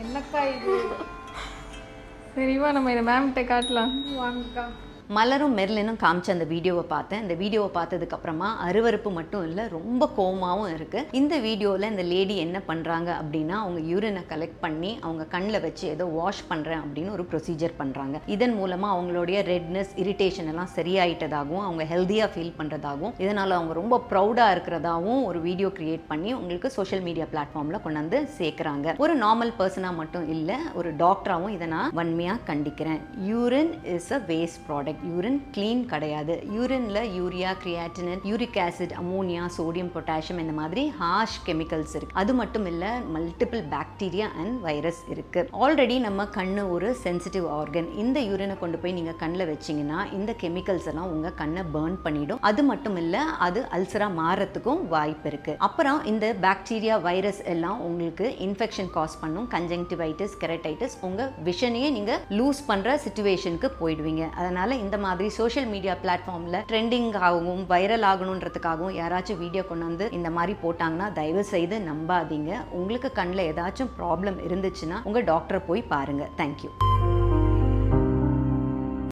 என்னக்கா இது? சரிவா நம்ம இதை மேம்கிட்ட காட்டலாம். வாங்கக்கா. மலரும் மெர்லினும் காமிச்ச அந்த வீடியோவை பார்த்தேன். இந்த வீடியோவை பார்த்ததுக்கு அப்புறமா அருவருப்பு மட்டும் இல்லை ரொம்ப கோமாவும் இருக்கு. இந்த வீடியோவில் இந்த லேடி என்ன பண்ணுறாங்க அப்படின்னா அவங்க யூரினை கலெக்ட் பண்ணி அவங்க கண்ணில் வச்சு ஏதோ வாஷ் பண்ணுறேன் அப்படின்னு ஒரு ப்ரொசீஜர் பண்ணுறாங்க இதன் மூலமாக அவங்களுடைய ரெட்னஸ் இரிட்டேஷன் எல்லாம் சரியாயிட்டதாகவும் அவங்க ஹெல்த்தியாக ஃபீல் பண்ணுறதாகவும் இதனால் அவங்க ரொம்ப ப்ரௌடாக இருக்கிறதாகவும் ஒரு வீடியோ கிரியேட் பண்ணி உங்களுக்கு சோஷியல் மீடியா பிளாட்ஃபார்மில் கொண்டு வந்து சேர்க்குறாங்க. ஒரு நார்மல் பர்சனாக மட்டும் இல்லை ஒரு டாக்டராகவும் இதை நான் வன்மையாக கண்டிக்கிறேன். Urine is a waste product urine clean கிடையாது. யூரினில் urea creatinine uric acid ammonia sodium potassium இந்த மாதிரி ஹார்ஷ் கெமிக்கல்ஸ் இருக்கு. அது மட்டும் இல்ல மல்டிபிள் பாக்டீரியா அண்ட் வைரஸ் இருக்கு. ஆல்ரெடி நம்ம கண்ணு ஒரு சென்சிட்டிவ் ஆர்கன் இந்த யூரினை கொண்டு போய் நீங்க கண்ணில் வச்சீங்கன்னா இந்த கெமிக்கல்ஸ் எல்லாம் உங்க கண்ணை பேர்ன் பண்ணிடும். அது மட்டும் இல்லை அது அல்சரா மாறத்துக்கும் வாய்ப்பு இருக்கு. அப்புறம் இந்த பாக்டீரியா வைரஸ் எல்லாம் உங்களுக்கு இன்ஃபெக்ஷன் காஸ் பண்ணும். கன்ஜங்டிவைட்டிஸ் கெரட்டைட்டிஸ் உங்க விஷனையே நீங்கள் லூஸ் பண்ணுற சுச்சுவேஷனுக்கு போயிடுவீங்க. அதனால் இந்த மாதிரி சோஷியல் மீடியா பிளாட்ஃபார்மில் ட்ரெண்டிங் ஆகவும் வைரல் ஆகணுன்றதுக்காகவும் யாராச்சும் வீடியோ கொண்டு வந்து இந்த மாதிரி போட்டாங்கன்னா தயவு செய்து நம்பாதீங்க. உங்களுக்கு கண்ணில் ஏதாச்சும் ப்ராப்ளம் இருந்துச்சுன்னா உங்கள் டாக்டரை போய் பாருங்கள் தேங்க்யூ